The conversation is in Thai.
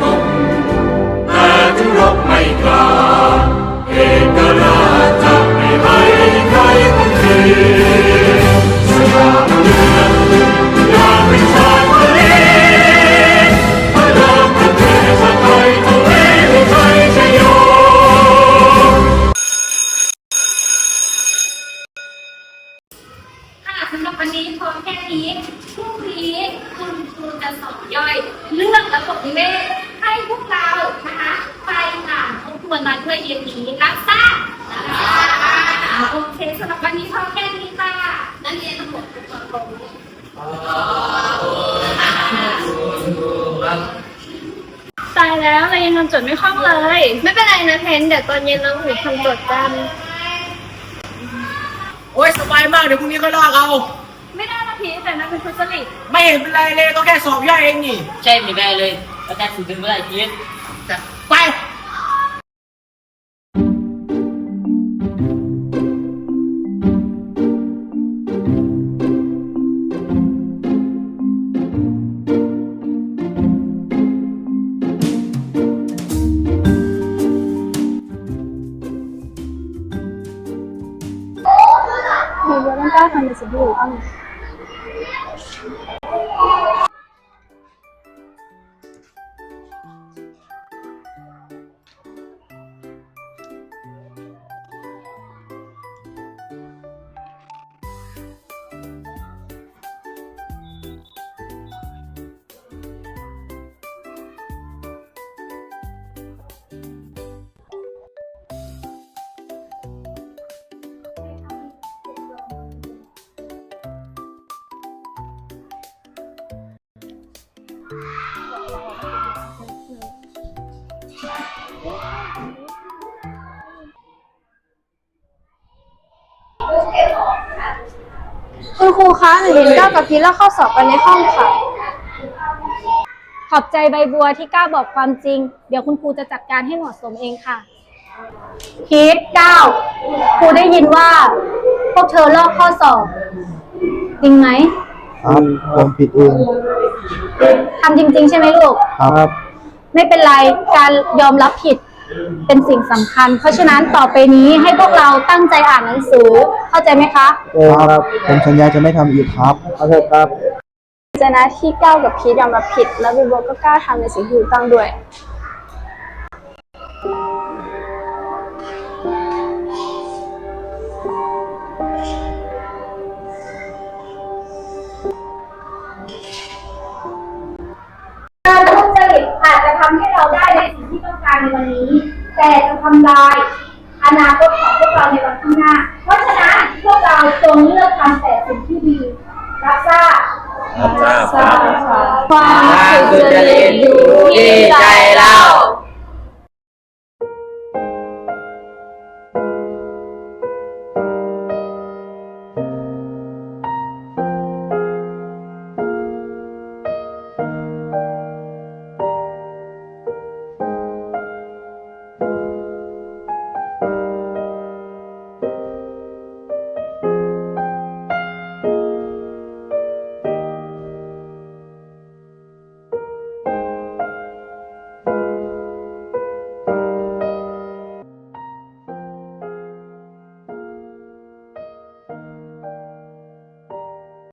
งบแต่ถึงรบไม่กล้าเอกราชจะไม่ให้ใครคนทีสยามเมืองอยากเป็นชาติผลิตพลังประเทศไทยทะเลที่ไทยชโยค่ะสำหรับวันนี้พอแค่นี้พรุ่งนี้คุณครูจะสอนย่อย เรื่องระบบนิเวศานทบทวนมาเพื่อเรียนรู้รับทราบนะคะโอเคสำหรับวันนี้พอแค่นี้ค่ะนักเรียนทั้งหมดทุกคนลงตายแล้วเรายังทำจดไม่คล่องเลย ไม่เป็นไรนะเพนเดี๋ยวตอนเย็นเราหนูทำจดกันโอ้ยสบายมากเดี๋ยวพรุ่งนี้ก็ลอกเอาไม่ได้นะพีชแต่นั่นเป็นทุจริตไม่เห็นเป็นไรเลยก็แค่สอบย่อยเองนี่ ใช่ไม่ได้เลยอาจารย์ฝึกถึงเมื่อไหร่พีทไป นูว่ คุณครูคะหนูเห็นก้าวกับพีแล้วเข้าสอบกันในห้องค่ะ ขอบใจใบบัวที่กล้าบอกความจริง เดี๋ยวคุณครูจะจัดการให้เหมาะสมเองค่ะ พีทก้าวครูได้ยินว่า พวกเธอลอกข้อสอบ จริงไหม ครับผมผิดเองทำจริง ๆ ใช่ไหมลูก ครับ ไม่เป็นไรการยอมรับผิดเป็นสิ่งสำคัญ เพราะฉะนั้นต่อไปนี้ให้พวกเราตั้งใจอ่านหนังสือเข้าใจไหมคะครับ ผมสัญญาจะไม่ทำอีกครับขอโทษครับ เจนะที่ก้าวกับพีชยอมรับผิด แล้วบีโบก็กล้าทำในสิ่งที่ถูกต้องด้วย อาจจะทำให้เราได้ในสิ่งที่ต้องการในวันนี้ แต่จะทำลายอนาคตของพวกเราในวันข้างหน้า เพราะฉะนั้นพวกเราจงเลือกทำแต่สิ่งที่ดีรับทราบรับทราบความสุจริตอยู่ที่ใจ